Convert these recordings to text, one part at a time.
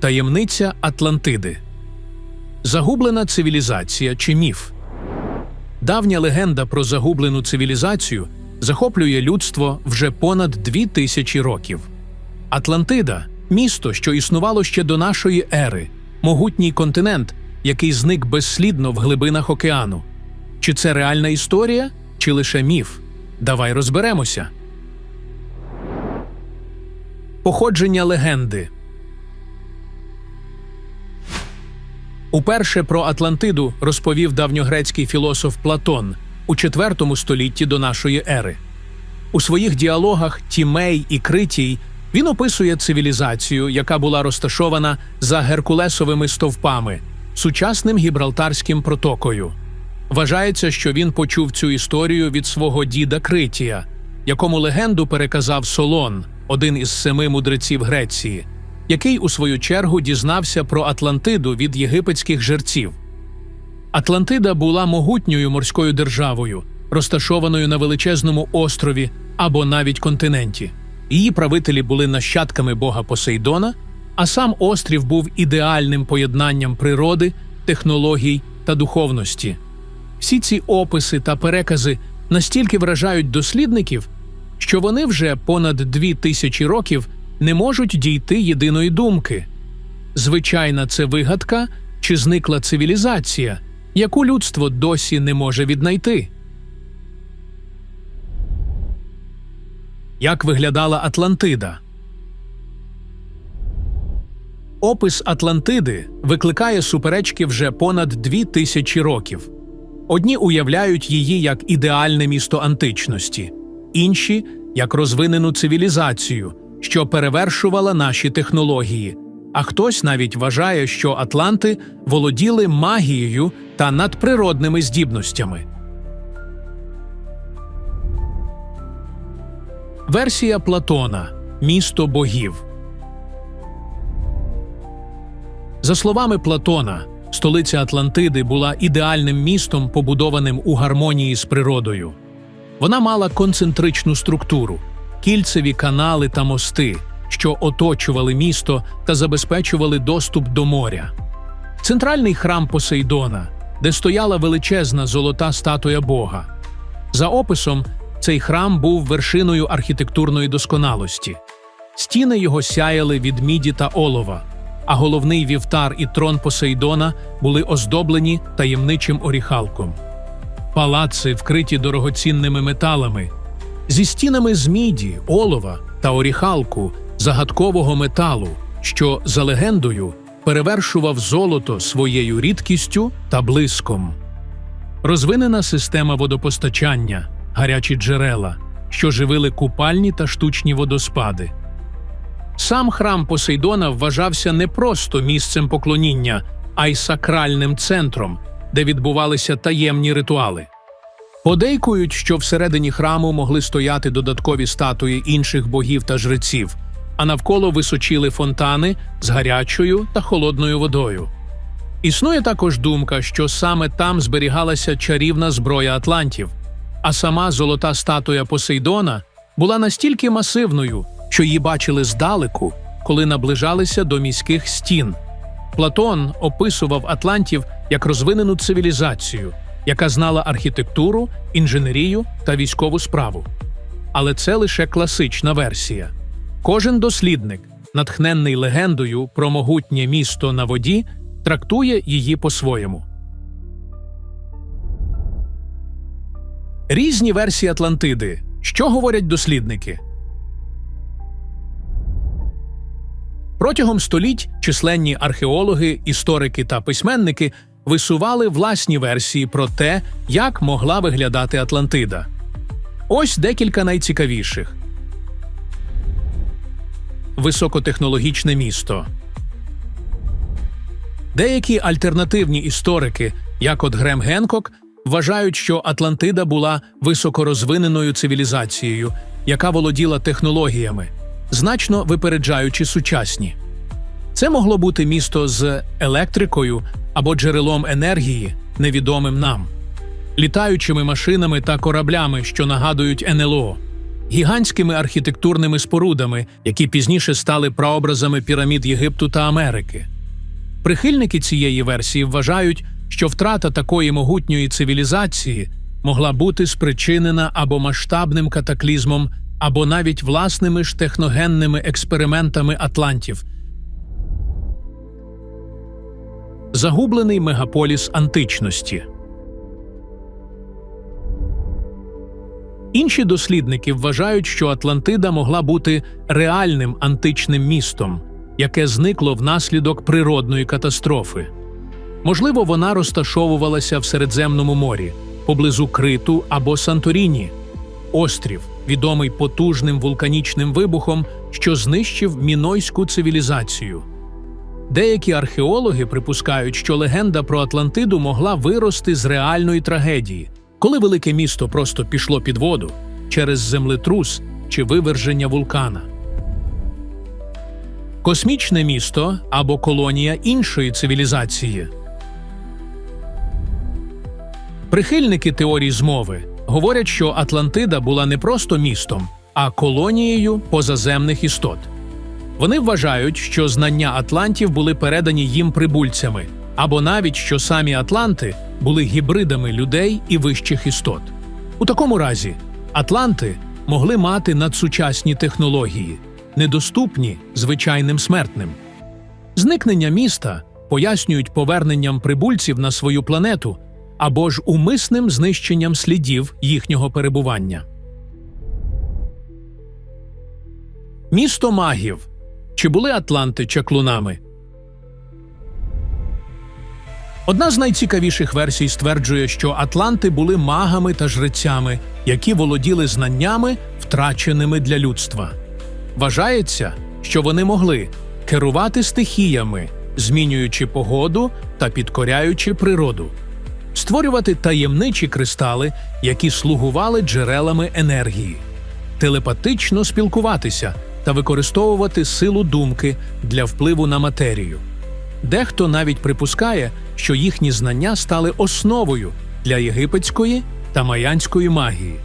Таємниця Атлантиди. Загублена цивілізація чи міф. Давня легенда про загублену цивілізацію захоплює людство вже понад дві тисячі років. Атлантида місто, що існувало ще до нашої ери, могутній континент, який зник безслідно в глибинах океану. Чи це реальна історія, чи лише міф? Давай розберемося. Походження легенди. Уперше про Атлантиду розповів давньогрецький філософ Платон у IV столітті до нашої ери. У своїх діалогах Тімей і Критій він описує цивілізацію, яка була розташована за Геркулесовими стовпами, сучасним гібралтарським протокою. Вважається, що він почув цю історію від свого діда Критія, якому легенду переказав Солон, один із семи мудреців Греції, який у свою чергу дізнався про Атлантиду від єгипетських жерців. Атлантида була могутньою морською державою, розташованою на величезному острові або навіть континенті. Її правителі були нащадками бога Посейдона, а сам острів був ідеальним поєднанням природи, технологій та духовності. Всі ці описи та перекази настільки вражають дослідників, що вони вже понад дві тисячі років не можуть дійти єдиної думки. Звичайна це вигадка чи зникла цивілізація, яку людство досі не може віднайти. Як виглядала Атлантида? Опис Атлантиди викликає суперечки вже понад дві тисячі років. Одні уявляють її як ідеальне місто античності, інші як розвинену цивілізацію, що перевершувала наші технології. А хтось навіть вважає, що Атланти володіли магією та надприродними здібностями. Версія Платона Місто богів. За словами Платона, столиця Атлантиди була ідеальним містом, побудованим у гармонії з природою. Вона мала концентричну структуру, кільцеві канали та мости, що оточували місто та забезпечували доступ до моря. Центральний храм Посейдона, де стояла величезна золота статуя Бога. За описом, цей храм був вершиною архітектурної досконалості. Стіни його сяяли від міді та олова, а головний вівтар і трон Посейдона були оздоблені таємничим оріхалком. Палаци вкриті дорогоцінними металами, зі стінами з міді, олова та оріхалку загадкового металу, що, за легендою, перевершував золото своєю рідкістю та блиском. Розвинена система водопостачання, гарячі джерела, що живили купальні та штучні водоспади. Сам храм Посейдона вважався не просто місцем поклоніння, а й сакральним центром, де відбувалися таємні ритуали. Подейкують, що всередині храму могли стояти додаткові статуї інших богів та жреців, а навколо височіли фонтани з гарячою та холодною водою. Існує також думка, що саме там зберігалася чарівна зброя атлантів, а сама золота статуя Посейдона була настільки масивною, що її бачили здалеку, коли наближалися до міських стін. Платон описував атлантів як розвинену цивілізацію, яка знала архітектуру, інженерію та військову справу. Але це лише класична версія. Кожен дослідник, натхненний легендою про могутнє місто на воді, трактує її по-своєму. Різні версії Атлантиди. Що говорять дослідники? Протягом століть численні археологи, історики та письменники висували власні версії про те, як могла виглядати Атлантида. Ось декілька найцікавіших: високотехнологічне місто. Деякі альтернативні історики, як от Грем Генкок, вважають, що Атлантида була високорозвиненою цивілізацією, яка володіла технологіями, значно випереджаючи сучасні. Це могло бути місто з електрикою або джерелом енергії, невідомим нам, літаючими машинами та кораблями, що нагадують НЛО. гігантськими архітектурними спорудами, які пізніше стали прообразами пірамід Єгипту та Америки. Прихильники цієї версії вважають, що втрата такої могутньої цивілізації могла бути спричинена або масштабним катаклізмом, або навіть власними ж техногенними експериментами атлантів. Загублений мегаполіс античності. Інші дослідники вважають, що Атлантида могла бути реальним античним містом, яке зникло внаслідок природної катастрофи. Можливо, вона розташовувалася в Середземному морі, поблизу Криту або Санторіні. Острів, відомий потужним вулканічним вибухом, що знищив мінойську цивілізацію. Деякі археологи припускають, що легенда про Атлантиду могла вирости з реальної трагедії, коли велике місто просто пішло під воду через землетрус чи виверження вулкана. Космічне місто або колонія іншої цивілізації. Прихильники теорії змови говорять, що Атлантида була не просто містом, а колонією позаземних істот. Вони вважають, що знання атлантів були передані їм прибульцями, або навіть що самі атланти були гібридами людей і вищих істот. У такому разі атланти могли мати надсучасні технології, недоступні звичайним смертним. Зникнення міста пояснюють поверненням прибульців на свою планету або ж умисним знищенням слідів їхнього перебування. Місто магів. Чи були атланти чаклунами? Одна з найцікавіших версій стверджує, що атланти були магами та жрецями, які володіли знаннями, втраченими для людства. Вважається, що вони могли керувати стихіями, змінюючи погоду та підкоряючи природу, створювати таємничі кристали, які слугували джерелами енергії, телепатично спілкуватися та використовувати силу думки для впливу на матерію. Дехто навіть припускає, що їхні знання стали основою для єгипетської та майянської магії.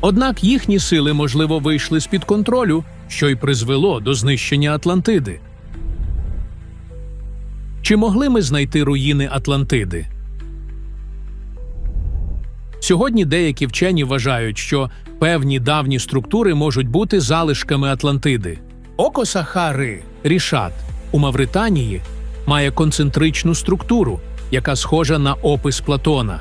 Однак їхні сили, можливо, вийшли з-під контролю, що й призвело до знищення Атлантиди. Чи могли ми знайти руїни Атлантиди? Сьогодні деякі вчені вважають, що певні давні структури можуть бути залишками Атлантиди. Око Сахари Рішат у Мавританії має концентричну структуру, яка схожа на опис Платона.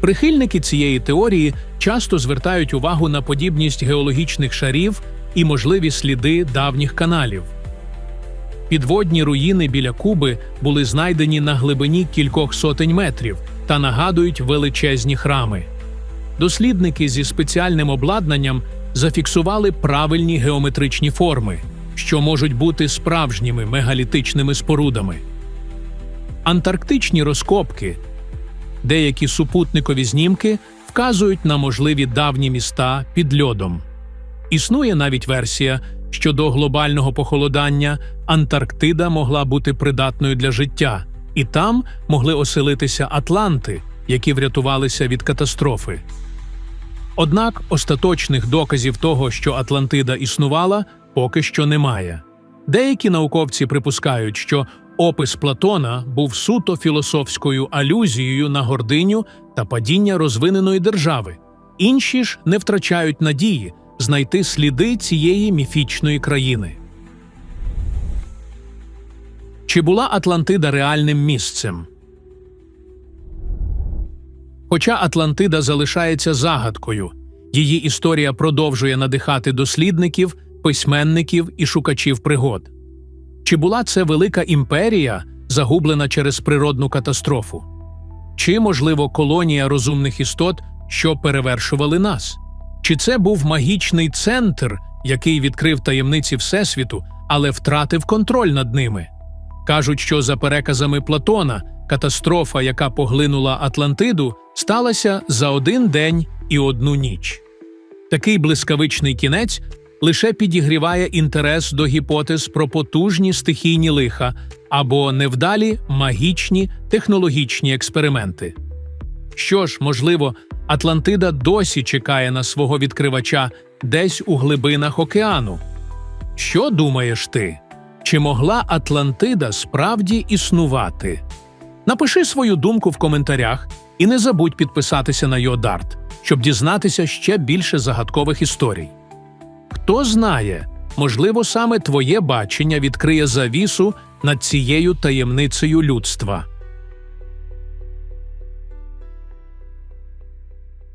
Прихильники цієї теорії часто звертають увагу на подібність геологічних шарів і можливі сліди давніх каналів. Підводні руїни біля Куби були знайдені на глибині кількох сотень метрів та нагадують величезні храми. Дослідники зі спеціальним обладнанням зафіксували правильні геометричні форми, що можуть бути справжніми мегалітичними спорудами. Антарктичні розкопки, деякі супутникові знімки вказують на можливі давні міста під льодом. Існує навіть версія, що до глобального похолодання Антарктида могла бути придатною для життя, і там могли оселитися Атланти, які врятувалися від катастрофи. Однак остаточних доказів того, що Атлантида існувала, поки що немає. Деякі науковці припускають, що опис Платона був суто філософською алюзією на гординю та падіння розвиненої держави. Інші ж не втрачають надії знайти сліди цієї міфічної країни. Чи була Атлантида реальним місцем? Хоча Атлантида залишається загадкою, її історія продовжує надихати дослідників, письменників і шукачів пригод. Чи була це велика імперія, загублена через природну катастрофу? Чи, можливо, колонія розумних істот, що перевершували нас? Чи це був магічний центр, який відкрив таємниці Всесвіту, але втратив контроль над ними? Кажуть, що за переказами Платона катастрофа, яка поглинула Атлантиду, сталася за один день і одну ніч. Такий блискавичний кінець лише підігріває інтерес до гіпотез про потужні стихійні лиха або невдалі магічні технологічні експерименти. Що ж, можливо, Атлантида досі чекає на свого відкривача десь у глибинах океану. Що думаєш ти? Чи могла Атлантида справді існувати? Напиши свою думку в коментарях і не забудь підписатися на Йодарт, щоб дізнатися ще більше загадкових історій. Хто знає, можливо, саме твоє бачення відкриє завісу над цією таємницею людства.